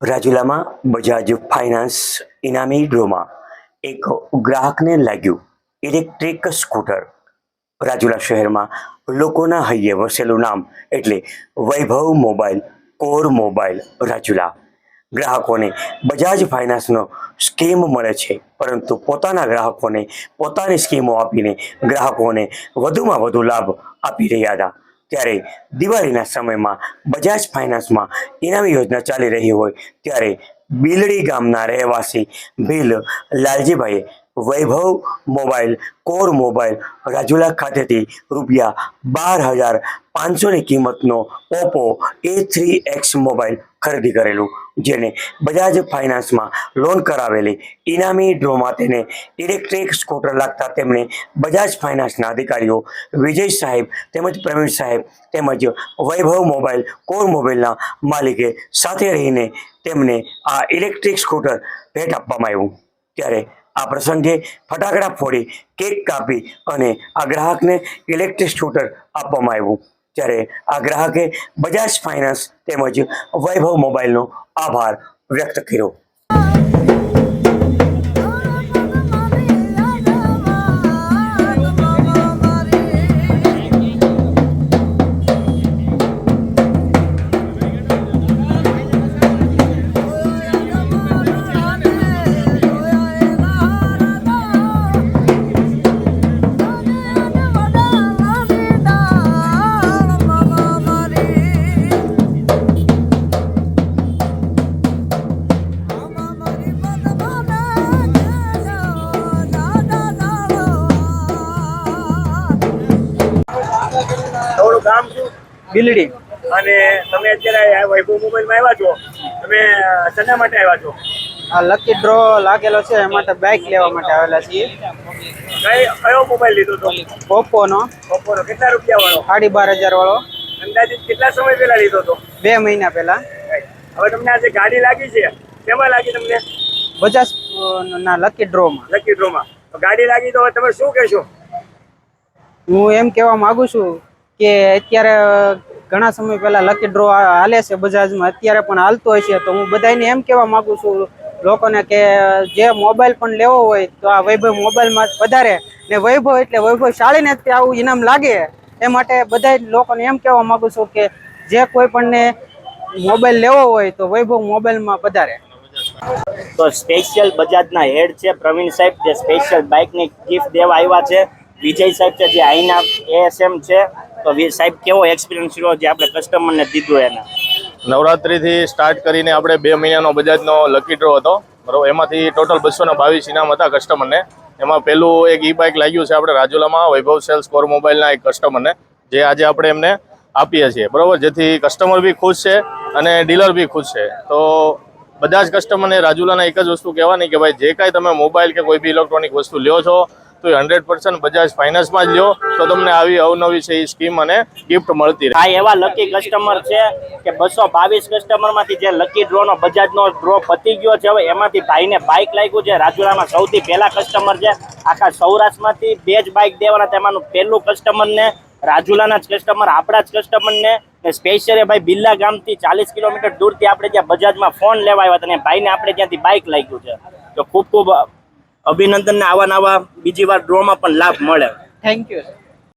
રાજુલામાં Bajaj finance ઇનામી ડ્રોમાં એક ગ્રાહકને લાગ્યું ઇલેક્ટ્રિક સ્કૂટર. રાજુલા શહેરમાં લોકોના હૈયે વસેલું નામ એટલે Vaibhav mobile, core mobile, Rajula. ગ્રાહકોને બજાજ ફાઇનાન્સનો સ્કીમ મળે છે, પરંતુ પોતાના ગ્રાહકોને પોતાની સ્કીમો આપીને ગ્રાહકોને વધુમાં વધુ લાભ આપી રહ્યા હતા. ત્યારે દિવાળીના સમયમાં બજાજ ફાઇનાન્સમાં ઇનામી યોજના ચાલી રહી હોય ત્યારે બિલડી ગામના રહેવાસી Bhil લાલજીભાઈએ Vaibhav mobile, core mobile Rajula ખાતેથી રૂપિયા બાર હજાર પાંચસોની કિંમતનો Oppo A three X mobile ખરીદી કરેલું જેને બજાજ ફાઇનાન્સમાં લોન કરાવેલી ઇનામી ડ્રોમાં તેને ઇલેક્ટ્રિક સ્કૂટર લાગતા તેમણે બજાજ ફાઇનાન્સના અધિકારીઓ વિજય સાહેબ તેમજ પ્રવીણ સાહેબ તેમજ વૈભવ મોબાઈલ, કોર મોબાઈલના માલિકે સાથે રહીને તેમને આ ઇલેક્ટ્રિક સ્કૂટર ભેટ આપવામાં આવ્યું. ત્યારે આ પ્રસંગે ફટાકડા ફોડી કેક કાપી અને આ ગ્રાહકને ઇલેક્ટ્રિક સ્કૂટર આપવામાં આવ્યું. ત્યારે આ ગ્રાહકે બજાજ ફાઇનાન્સ તેમજ વૈભવ મોબાઈલનો આભાર વ્યક્ત કર્યો. ગામ શું બિલડી. અને તમે અત્યારે આ વૈભવ મોબાઈલમાં આવ્યા છો. તમે શેના માટે આવ્યા છો? આ લકી ડ્રો લાગેલો છે એ માટે બાઇક લેવા માટે આવેલા છીએ. કઈ કયો મોબાઈલ લીધો તો? ઓપ્પોનો બપોરનો કેટલા રૂપિયા વાળો? સાડી બાર હજાર વાળો. અંદાજિત કેટલા સમય પહેલા લીધો તો? બે મહિના પહેલા. હવે તમને આજે ગાડી લાગી છે. કેમાં લાગી તમને? બજાજ ના લકી ડ્રોમાં લકી ડ્રોમાં માં ગાડી લાગી તો તમે શું કહેશો? હું એમ કહેવા માંગુ છું કે અત્યારે ઘણા સમય પહેલા લકી ડ્રો હાલે છે બજાજમાં. અત્યારે પણ હાલતો હોય છે તો હું બધાને એમ કહેવા માગું છું લોકોને કે જે મોબાઈલ પણ લેવો હોય, તો આ વૈભવ મોબાઈલમાં જ વધારે. ને વૈભવ એટલે વૈભવ શાળીને જ આવું ઇનામ લાગે. એ માટે બધા લોકોને એમ કહેવા માગું છું કે, જે કોઈ પણને મોબાઈલ લેવો હોય, તો વૈભવ મોબાઈલમાં વધારે. તો સ્પેશિયલ બજાજના હેડ છે પ્રવીણ સાહેબ, જે સ્પેશિયલ બાઇકની ગિફ્ટ દેવા આવ્યા છે. વિજય સાહેબ છે, જે આઈના એએસએમ છે, તો સાહેબ, કેવો એક્સપિરિયન્સ રહ્યો જે આપણે કસ્ટમરને દીધું એના? નવરાત્રિથી સ્ટાર્ટ કરીને આપણે બે મહિનાનો બજાજનો લકી ડ્રો હતો. બરાબર, એમાંથી ટોટલ બસો ને બાવીસ ઇનામ હતા કસ્ટમરને એમાં પહેલું એક ઈ બાઇક લાગ્યું છે આપણે રાજુલામાં, વૈભવ સેલ્સ કોર મોબાઈલના એક કસ્ટમરને જે આજે આપણે એમને આપીએ છીએ. બરાબર, જેથી કસ્ટમર બી ખુશ છે અને ડીલર બી ખુશ છે. તો બધા જ કસ્ટમરને રાજુલાના એક જ વસ્તુ કહેવાની કે ભાઈ, જે કાંઈ તમે મોબાઈલ કે કોઈ બી ઇલેક્ટ્રોનિક વસ્તુ લ્યો છો તો હંડ્રેડ પર્સન્ટ બજાજ ફાઇનાન્સમાં જ લો તો તમને આવી અવનવી છે એ સ્કીમ અને ગિફ્ટ મળતી આ એવા લકી કસ્ટમર છે કે બસો બાવીસ કસ્ટમરમાંથી જે લકી ડ્રોનો બજાજનો ડ્રો પતી ગયો છે. હવે એમાંથી ભાઈને બાઇક લાગ્યું છે. રાજુલામાં સૌથી પહેલા કસ્ટમર છે. આખા સૌરાષ્ટ્રમાંથી બે જ બાઇક દેવાના તેમાંનું પહેલું કસ્ટમરને રાજુલાના જ કસ્ટમર આપણા જ કસ્ટમરને સ્પેશિયલી ભાઈ બિલ્લા ગામથી ચાલીસ કિલોમીટર દૂરથી આપણે ત્યાં બજાજમાં ફોન લેવા આવ્યા હતા અને ભાઈને આપણે ત્યાંથી બાઇક લાગ્યું છે. તો ખૂબ ખૂબ અભિનંદનને આવા નવા બીજી વાર ડ્રોમાં પણ લાભ મળે. Thank you